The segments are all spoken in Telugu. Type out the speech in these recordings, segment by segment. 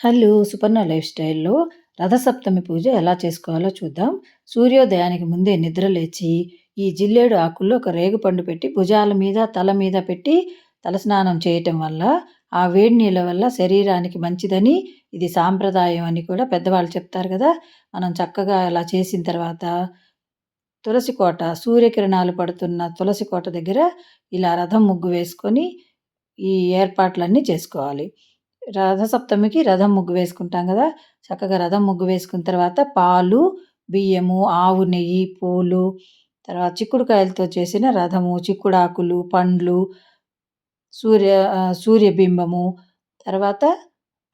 హలో సుపర్ణ లైఫ్ స్టైల్‌లో రథసప్తమి పూజ ఎలా చేసుకోవాలో చూద్దాం. సూర్యోదయానికి ముందే నిద్ర లేచి, ఈ జిల్లేడు ఆకుల్లో ఒక రేగుపండు పెట్టి భుజాల మీద, తల మీద పెట్టి తలస్నానం చేయటం వల్ల, ఆ వేడి నీళ్ళ వల్ల శరీరానికి మంచిదని, ఇది సాంప్రదాయం అని కూడా పెద్దవాళ్ళు చెప్తారు కదా మనం చక్కగా అలా చేసిన తర్వాత, తులసి కోట సూర్యకిరణాలు పడుతున్న తులసి కోట దగ్గర ఇలా రథం ముగ్గు వేసుకొని, ఈ ఏర్పాట్లన్నీ చేసుకోవాలి. రథసప్తమికి రథం ముగ్గు వేసుకుంటాం కదా. చక్కగా రథం ముగ్గు వేసుకున్న తర్వాత పాలు బియ్యము ఆవు నెయ్యి పూలు తర్వాత చిక్కుడుకాయలతో చేసిన రథము చిక్కుడాకులు పండ్లు సూర్య సూర్యబింబము తర్వాత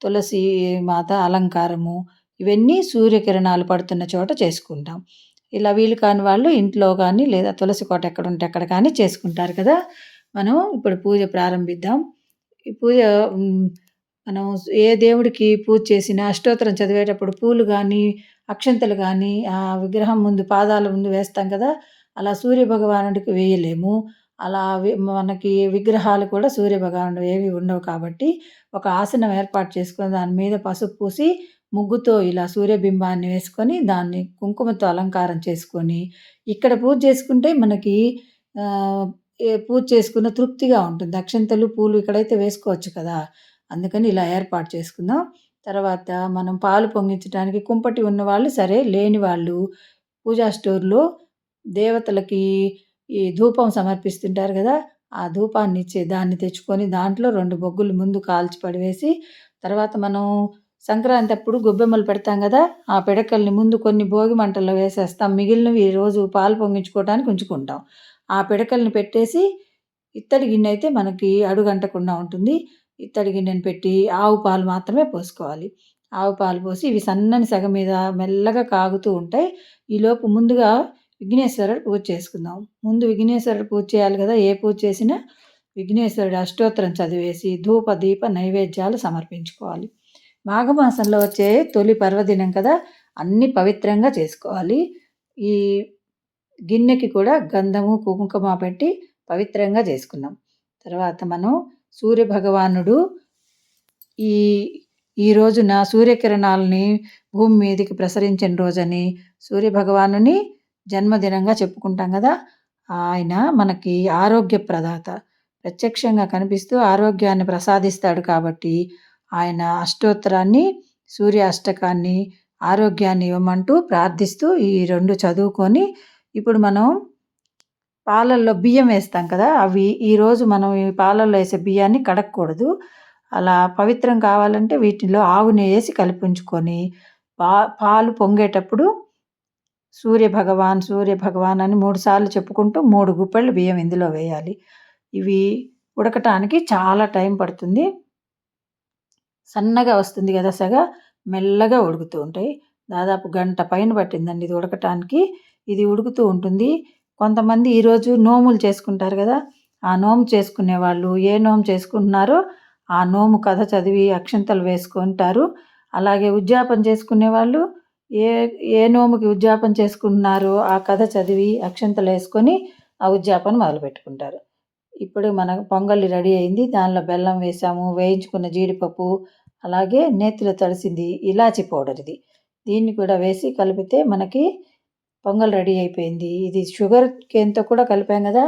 తులసి మాత అలంకారము ఇవన్నీ సూర్యకిరణాలు పడుతున్న చోట చేసుకుంటాం. ఇలా వీలు కాని వాళ్ళు ఇంట్లో కానీ లేదా తులసి కోట ఎక్కడ ఉంటే అక్కడ కానీ చేసుకుంటారు కదా. మనం ఇప్పుడు పూజ ప్రారంభిద్దాం. ఈ పూజ మనం ఏ దేవుడికి పూజ చేసినా అష్టోత్తరం చదివేటప్పుడు పూలు కానీ అక్షంతలు కానీ ఆ విగ్రహం ముందు పాదాల ముందు వేస్తాం కదా అలా సూర్య భగవానుడికి వేయలేము. అలా మనకి విగ్రహాలు కూడా సూర్యభగవానుడు ఏవి ఉండవు కాబట్టి ఒక ఆసనం ఏర్పాటు చేసుకొని దాని మీద పసుపు పూసి ముగ్గుతో ఇలా సూర్యబింబాన్ని వేసుకొని దాన్ని కుంకుమతో అలంకారం చేసుకొని ఇక్కడ పూజ చేసుకుంటే మనకి పూజ చేసుకున్న తృప్తిగా ఉంటుంది. అక్షంతలు పూలు ఇక్కడైతే వేసుకోవచ్చు కదా. అందుకని ఇలా ఏర్పాటు చేసుకుందాం. తర్వాత మనం పాలు పొంగించడానికి కుంపటి ఉన్నవాళ్ళు సరే లేని వాళ్ళు పూజా స్టోర్లో దేవతలకి ఈ ధూపం సమర్పిస్తుంటారు కదా ఆ ధూపాన్ని ఇచ్చే దాన్ని తెచ్చుకొని దాంట్లో రెండు బొగ్గులు ముందు కాల్చి పడివేసి తర్వాత మనం సంక్రాంతి అప్పుడు గొబ్బెమ్మలు పెడతాం కదా ఆ పిడకల్ని ముందు కొన్ని భోగి మంటల్లో వేసేస్తాం. మిగిలినవి రోజు పాలు పొంగించుకోవడానికి ఉంచుకుంటాం. ఆ పిడకల్ని పెట్టేసి ఇత్తడి గిన్నె అయితే మనకి అడుగంటకుండా ఉంటుంది. ఇత్తడి గిన్నెను పెట్టి ఆవు పాలు మాత్రమే పోసుకోవాలి. ఆవు పాలు పోసి ఇవి సన్నని సగ మీద మెల్లగా కాగుతూ ఉంటాయి. ఈలోపు ముందుగా విఘ్నేశ్వరుడు పూజ చేసుకుందాం. ముందు విఘ్నేశ్వరుడు పూజ చేయాలి కదా ఏ పూజ చేసినా విఘ్నేశ్వరుడు అష్టోత్తరం చదివేసి ధూప దీప నైవేద్యాలు సమర్పించుకోవాలి. మాఘమాసంలో వచ్చే తొలి పర్వదినం కదా అన్ని పవిత్రంగా చేసుకోవాలి. ఈ గిన్నెకి కూడా గంధము కుంకుమ పెట్టి పవిత్రంగా చేసుకున్నాం తర్వాత మనం సూర్యభగవానుడు ఈ ఈ రోజున సూర్యకిరణాలని భూమి మీదకి ప్రసరించిన రోజని సూర్యభగవానుని జన్మదినంగా చెప్పుకుంటాం కదా. ఆయన మనకి ఆరోగ్య ప్రదాత. ప్రత్యక్షంగా కనిపిస్తూ ఆరోగ్యాన్ని ప్రసాదిస్తాడు కాబట్టి ఆయన అష్టోత్తరాన్ని సూర్య అష్టకాన్ని ఆరోగ్యాన్ని ఇవ్వమంటూ ప్రార్థిస్తూ ఈ రెండు చదువుకొని ఇప్పుడు మనం పాలల్లో బియ్యం వేస్తాం కదా అవి ఈరోజు మనం ఈ పాలల్లో వేసే బియ్యాన్ని కడగకూడదు అలా పవిత్రం కావాలంటే వీటిలో ఆవు వేసి కలిపించుకొని పా పాలు పొంగేటప్పుడు సూర్య భగవాన్ సూర్య భగవాన్ అని మూడు సార్లు చెప్పుకుంటూ మూడు గుప్పెళ్ళు బియ్యం ఇందులో వేయాలి. ఇవి ఉడకటానికి చాలా టైం పడుతుంది. సన్నగా వస్తుంది కదా సగ మెల్లగా ఉడుకుతూ ఉంటాయి. దాదాపు గంట పైన పట్టిందండి ఇది ఉడకటానికి. ఇది ఉడుకుతూ ఉంటుంది. కొంతమంది ఈరోజు నోములు చేసుకుంటారు కదా ఆ నోము చేసుకునే వాళ్ళు ఏ నోము చేసుకుంటున్నారో ఆ నోము కథ చదివి అక్షంతలు వేసుకుంటారు అలాగే ఉద్యాపన చేసుకునే వాళ్ళు ఏ ఏ నోముకి ఉద్యాపన చేసుకుంటున్నారో ఆ కథ చదివి అక్షంతలు వేసుకొని ఆ ఉద్యాపన మొదలు పెట్టుకుంటారు. ఇప్పుడు మన పొంగలి రెడీ అయింది దానిలో బెల్లం వేసాము వేయించుకున్న జీడిపప్పు అలాగే నేతిలో తడిసింది ఇలాచి పౌడర్ ఇది దీన్ని కూడా వేసి కలిపితే మనకి పొంగల్ రెడీ అయిపోయింది. ఇది షుగర్ కేన్తో కూడా కలిపాం కదా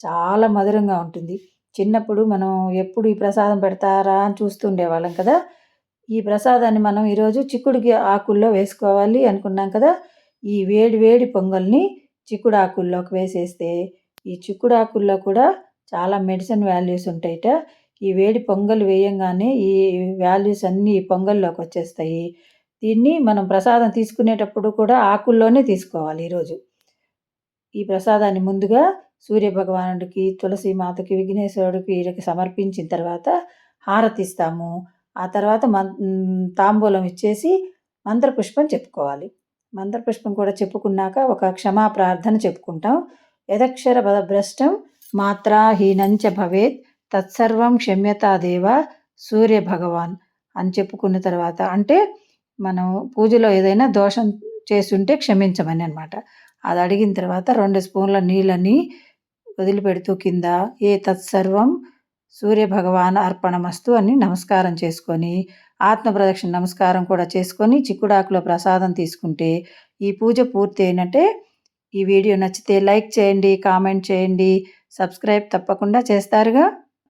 చాలా మధురంగా ఉంటుంది. చిన్నప్పుడు మనం ఎప్పుడు ఈ ప్రసాదం పెడతారా అని చూస్తుండేవాళ్ళం కదా. ఈ ప్రసాదాన్ని మనం ఈరోజు చిక్కుడుకి ఆకుల్లో వేసుకోవాలి అనుకున్నాం కదా. ఈ వేడి వేడి పొంగల్ని చిక్కుడు ఆకుల్లోకి వేసేస్తే ఈ చిక్కుడు ఆకుల్లో కూడా చాలా మెడిసిన్ వాల్యూస్ ఉంటాయిట. ఈ వేడి పొంగల్ వేయంగానే ఈ వాల్యూస్ అన్నీ ఈ పొంగల్లోకి వచ్చేస్తాయి. దీన్ని మనం ప్రసాదం తీసుకునేటప్పుడు కూడా ఆకుల్లోనే తీసుకోవాలి ఈరోజు. ఈ ప్రసాదాన్ని ముందుగా సూర్యభగవానుడికి తులసి మాతకి విఘ్నేశ్వరుడికి వీళ్ళకి సమర్పించిన తర్వాత హారతిస్తాము. ఆ తర్వాత మం తాంబూలం ఇచ్చేసి మంత్రపుష్పం చెప్పుకోవాలి. మంత్రపుష్పం కూడా చెప్పుకున్నాక ఒక క్షమా ప్రార్థన చెప్పుకుంటాం. యదక్షర పదభ్రష్టం మాత్రాహీనంచ భవేత్ తత్సర్వం క్షమ్యతాదేవ సూర్య భగవాన్ అని చెప్పుకున్న తర్వాత అంటే మనం పూజలో ఏదైనా దోషం చేస్తుంటే క్షమించమని అనమాట అది అడిగిన తర్వాత రెండు స్పూన్ల నీళ్ళని వదిలిపెడుతూ కింద ఏ తత్సర్వం సూర్య భగవాన్ అర్పణమస్తు అని నమస్కారం చేసుకొని ఆత్మ ప్రదక్షిణ నమస్కారం కూడా చేసుకొని చిక్కుడాకులో ప్రసాదం తీసుకుంటే ఈ పూజ పూర్తి అయినట్టే ఈ వీడియో నచ్చితే లైక్ చేయండి కామెంట్ చేయండి సబ్స్క్రైబ్ తప్పకుండా చేస్తారుగా.